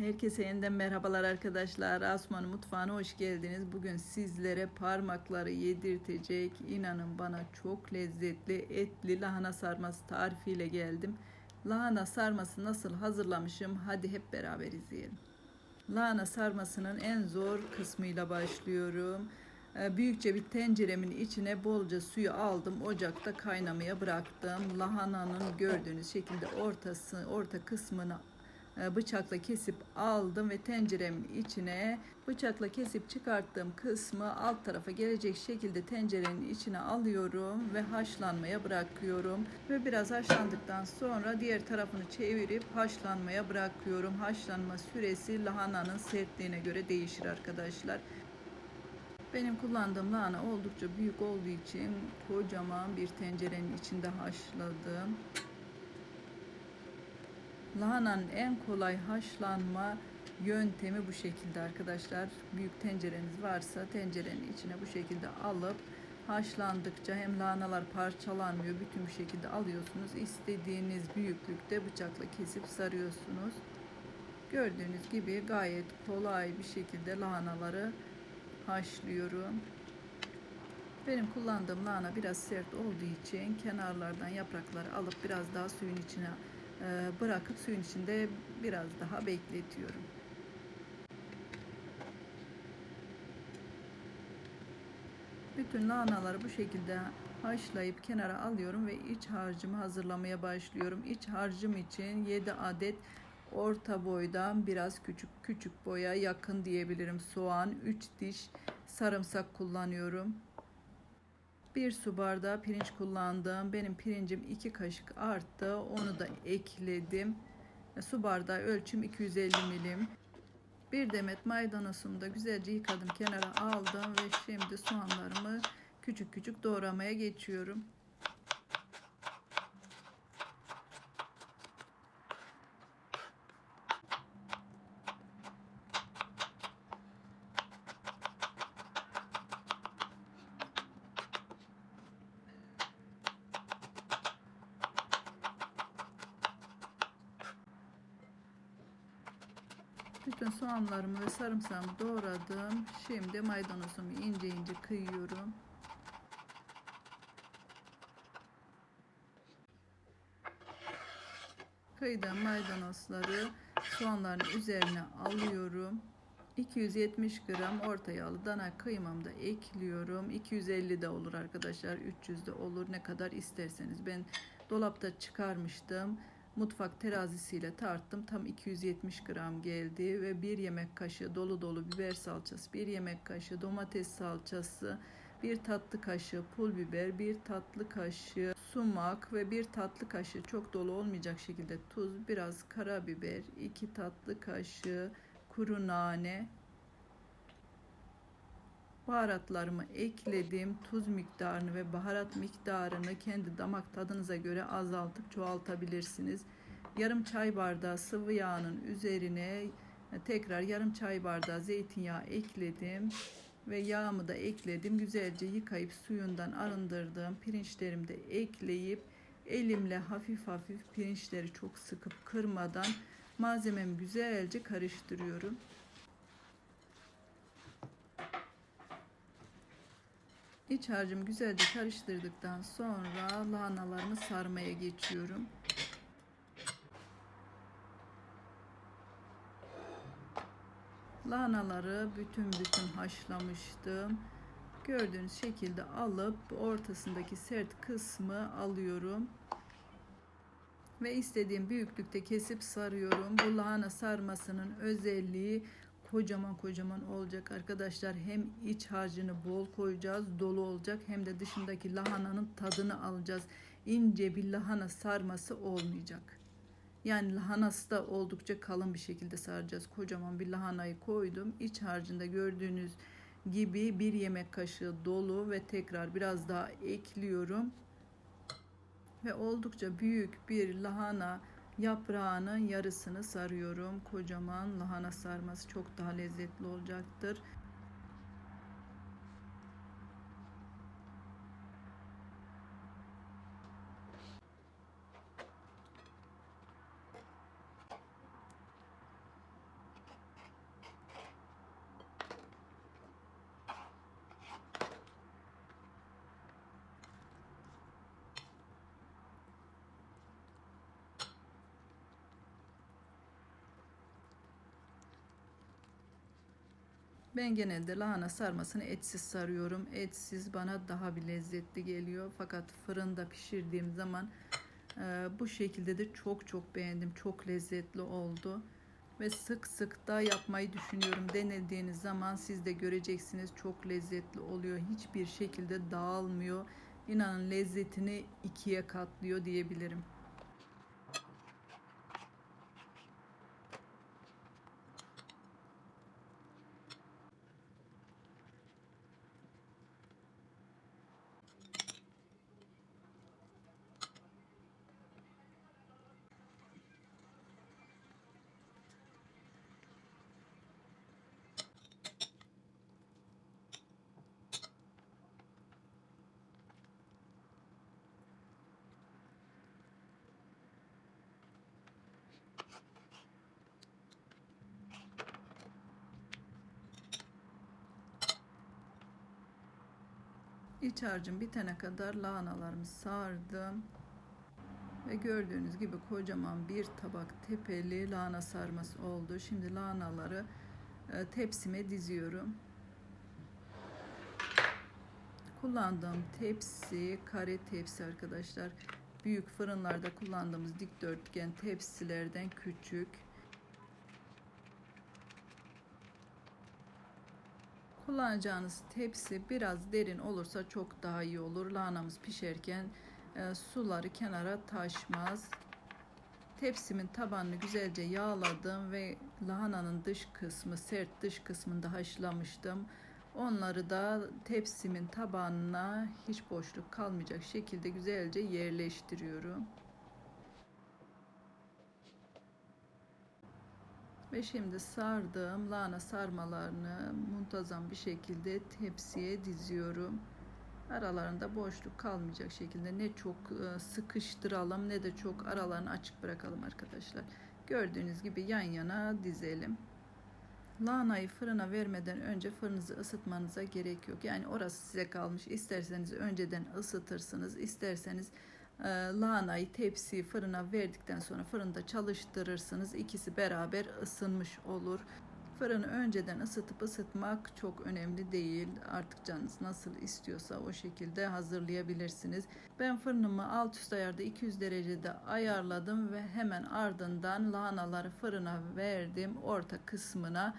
Herkese yeniden merhabalar arkadaşlar. Asman'ın mutfağına hoş geldiniz. Bugün sizlere parmakları yedirtecek, inanın bana çok lezzetli etli lahana sarması tarifiyle geldim. Lahana sarması nasıl hazırlamışım? Hadi hep beraber izleyelim. Lahana sarmasının en zor kısmıyla başlıyorum. Ee, Büyükçe bir tenceremin içine bolca suyu aldım. Ocakta kaynamaya bıraktım. Lahananın gördüğünüz şekilde ortası, orta kısmını bıçakla kesip aldım ve tenceremin içine bıçakla kesip çıkarttığım kısmı alt tarafa gelecek şekilde tencerenin içine alıyorum ve haşlanmaya bırakıyorum ve biraz haşlandıktan sonra diğer tarafını çevirip haşlanmaya bırakıyorum. Haşlanma süresi lahananın sertliğine göre değişir arkadaşlar. Benim kullandığım lahana oldukça büyük olduğu için kocaman bir tencerenin içinde haşladım. Lahananın en kolay haşlanma yöntemi bu şekilde arkadaşlar. Büyük tencereniz varsa tencerenin içine bu şekilde alıp haşlandıkça hem lahanalar parçalanmıyor. Bütün bir şekilde alıyorsunuz. İstediğiniz büyüklükte bıçakla kesip sarıyorsunuz. Gördüğünüz gibi gayet kolay bir şekilde lahanaları haşlıyorum. Benim kullandığım lahana biraz sert olduğu için kenarlardan yaprakları alıp biraz daha suyun içine bırakıp suyun içinde biraz daha bekletiyorum. Bütün lahanaları bu şekilde haşlayıp kenara alıyorum ve iç harcımı hazırlamaya başlıyorum. İç harcım için 7 adet orta boydan biraz küçük küçük boya yakın diyebilirim soğan, 3 diş sarımsak kullanıyorum. 1 su bardağı pirinç kullandım. Benim pirincim 2 kaşık arttı. Onu da ekledim. Su bardağı ölçüm 250 milim. Bir demet maydanozumu da güzelce yıkadım kenara aldım ve şimdi soğanlarımı küçük küçük doğramaya geçiyorum. Bütün soğanlarımı ve sarımsağımı doğradım. Şimdi maydanozumu ince ince kıyıyorum. Kıyıdan maydanozları soğanların üzerine alıyorum. 270 gram orta yağlı dana kıymamı da ekliyorum. 250 de olur arkadaşlar. 300 de olur. Ne kadar isterseniz. Ben dolapta çıkarmıştım. Mutfak terazisiyle tarttım. Tam 270 gram geldi ve bir yemek kaşığı dolu dolu biber salçası, bir yemek kaşığı domates salçası, bir tatlı kaşığı pul biber, bir tatlı kaşığı sumak ve bir tatlı kaşığı çok dolu olmayacak şekilde tuz, biraz karabiber, iki tatlı kaşığı kuru nane, baharatlarımı ekledim. Tuz miktarını ve baharat miktarını kendi damak tadınıza göre azaltıp çoğaltabilirsiniz. Yarım çay bardağı sıvı yağının üzerine tekrar yarım çay bardağı zeytinyağı ekledim ve yağımı da ekledim. Güzelce yıkayıp suyundan arındırdığım pirinçlerimi de ekleyip elimle hafif hafif pirinçleri çok sıkıp kırmadan malzememi güzelce karıştırıyorum. İç harcımı güzelce karıştırdıktan sonra lahanalarımı sarmaya geçiyorum. Lahanaları bütün bütün haşlamıştım. Gördüğünüz şekilde alıp ortasındaki sert kısmı alıyorum. Ve istediğim büyüklükte kesip sarıyorum. Bu lahana sarmasının özelliği kocaman kocaman olacak arkadaşlar. Hem iç harcını bol koyacağız, dolu olacak hem de dışındaki lahananın tadını alacağız. İnce bir lahana sarması olmayacak. Yani lahanası da oldukça kalın bir şekilde saracağız. Kocaman bir lahanayı koydum. İç harcında gördüğünüz gibi bir yemek kaşığı dolu ve tekrar biraz daha ekliyorum. Ve oldukça büyük bir lahana yaprağının yarısını sarıyorum. Kocaman lahana sarması çok daha lezzetli olacaktır. Ben genelde lahana sarmasını etsiz sarıyorum. Etsiz bana daha bir lezzetli geliyor. Fakat fırında pişirdiğim zaman e, bu şekilde de çok çok beğendim. Çok lezzetli oldu. Ve sık sık da yapmayı düşünüyorum. Denediğiniz zaman siz de göreceksiniz çok lezzetli oluyor. Hiçbir şekilde dağılmıyor. İnanın lezzetini ikiye katlıyor diyebilirim. İç harcım bitene kadar lahanalarımı sardım. Ve gördüğünüz gibi kocaman bir tabak tepeli lahana sarması oldu. Şimdi lahanaları e, tepsime diziyorum. Kullandığım tepsi kare tepsi arkadaşlar. Büyük fırınlarda kullandığımız dikdörtgen tepsilerden küçük. Kullanacağınız tepsi biraz derin olursa çok daha iyi olur. Lahanamız pişerken e, suları kenara taşmaz. Tepsimin tabanını güzelce yağladım ve lahananın dış kısmı, sert dış kısmını da haşlamıştım. Onları da tepsimin tabanına hiç boşluk kalmayacak şekilde güzelce yerleştiriyorum. Ve şimdi sardığım lahana sarmalarını muntazam bir şekilde tepsiye diziyorum. Aralarında boşluk kalmayacak şekilde ne çok e, sıkıştıralım ne de çok aralarını açık bırakalım arkadaşlar. Gördüğünüz gibi yan yana dizelim. Lahanayı fırına vermeden önce fırınızı ısıtmanıza gerek yok. Yani orası size kalmış. İsterseniz önceden ısıtırsınız, isterseniz e, lahanayı tepsiyi fırına verdikten sonra fırında çalıştırırsınız. İkisi beraber ısınmış olur. Fırını önceden ısıtıp ısıtmak çok önemli değil. Artık canınız nasıl istiyorsa o şekilde hazırlayabilirsiniz. Ben fırınımı alt üst ayarda 200 derecede ayarladım ve hemen ardından lahanaları fırına verdim. Orta kısmına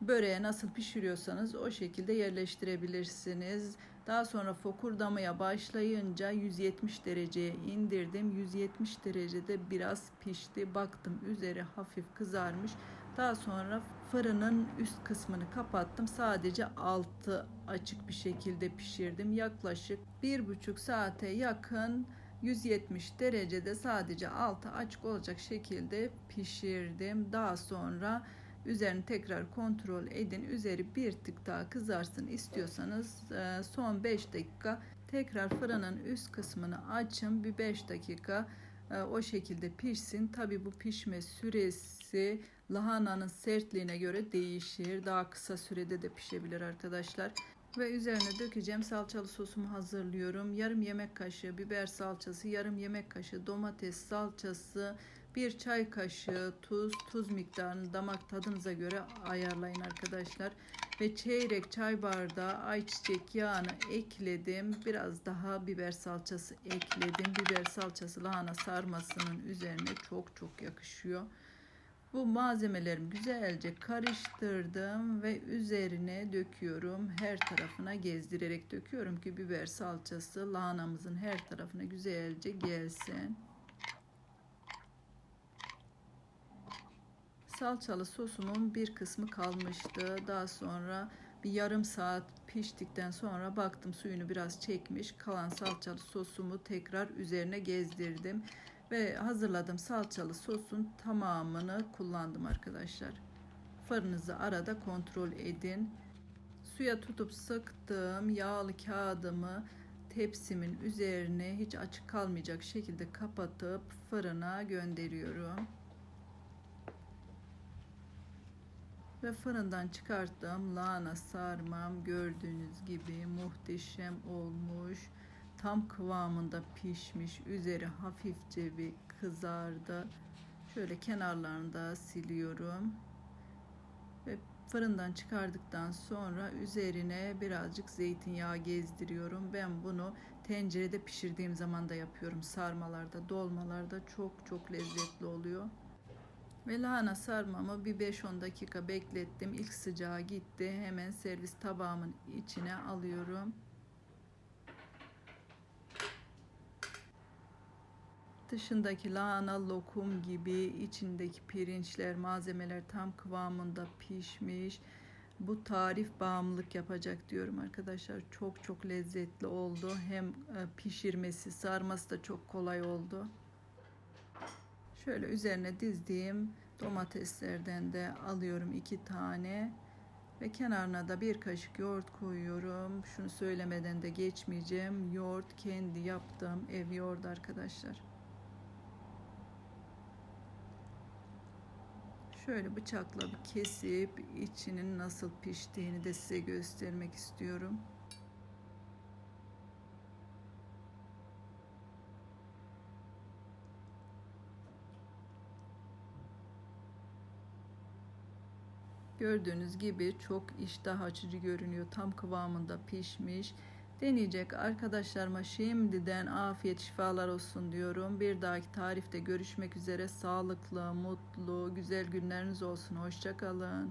böreğe nasıl pişiriyorsanız o şekilde yerleştirebilirsiniz. Daha sonra fokurdamaya başlayınca 170 dereceye indirdim. 170 derecede biraz pişti. Baktım üzeri hafif kızarmış. Daha sonra fırının üst kısmını kapattım. Sadece altı açık bir şekilde pişirdim. Yaklaşık bir buçuk saate yakın 170 derecede sadece altı açık olacak şekilde pişirdim. Daha sonra üzerini tekrar kontrol edin. Üzeri bir tık daha kızarsın istiyorsanız e, son 5 dakika tekrar fırının üst kısmını açın. Bir 5 dakika e, o şekilde pişsin. Tabi bu pişme süresi lahananın sertliğine göre değişir. Daha kısa sürede de pişebilir arkadaşlar. Ve üzerine dökeceğim salçalı sosumu hazırlıyorum. Yarım yemek kaşığı biber salçası, yarım yemek kaşığı domates salçası, bir çay kaşığı tuz, tuz miktarını damak tadınıza göre ayarlayın arkadaşlar. Ve çeyrek çay bardağı ayçiçek yağını ekledim. Biraz daha biber salçası ekledim. Biber salçası lahana sarmasının üzerine çok çok yakışıyor. Bu malzemelerimi güzelce karıştırdım ve üzerine döküyorum. Her tarafına gezdirerek döküyorum ki biber salçası lahanamızın her tarafına güzelce gelsin. Salçalı sosumun bir kısmı kalmıştı. Daha sonra bir yarım saat piştikten sonra baktım suyunu biraz çekmiş. Kalan salçalı sosumu tekrar üzerine gezdirdim ve hazırladığım salçalı sosun tamamını kullandım arkadaşlar. Fırınızı arada kontrol edin. Suya tutup sıktığım yağlı kağıdımı tepsimin üzerine hiç açık kalmayacak şekilde kapatıp fırına gönderiyorum. Ve fırından çıkarttığım lahana sarmam gördüğünüz gibi muhteşem olmuş tam kıvamında pişmiş. Üzeri hafifçe bir kızardı. Şöyle kenarlarını da siliyorum. Ve Fırından çıkardıktan sonra üzerine birazcık zeytinyağı gezdiriyorum. Ben bunu tencerede pişirdiğim zaman da yapıyorum. Sarmalarda, dolmalarda çok çok lezzetli oluyor. Ve lahana sarmamı bir 5-10 dakika beklettim. İlk sıcağı gitti. Hemen servis tabağımın içine alıyorum. Dışındaki lahana lokum gibi içindeki pirinçler, malzemeler tam kıvamında pişmiş. Bu tarif bağımlılık yapacak diyorum arkadaşlar. Çok çok lezzetli oldu. Hem e, pişirmesi, sarması da çok kolay oldu. Şöyle üzerine dizdiğim domateslerden de alıyorum iki tane. Ve kenarına da bir kaşık yoğurt koyuyorum. Şunu söylemeden de geçmeyeceğim. Yoğurt kendi yaptığım ev yoğurdu arkadaşlar. Şöyle bıçakla bir kesip içinin nasıl piştiğini de size göstermek istiyorum. Gördüğünüz gibi çok iştah açıcı görünüyor. Tam kıvamında pişmiş. Deneyecek arkadaşlarıma şimdiden afiyet şifalar olsun diyorum. Bir dahaki tarifte görüşmek üzere. Sağlıklı, mutlu, güzel günleriniz olsun. Hoşçakalın.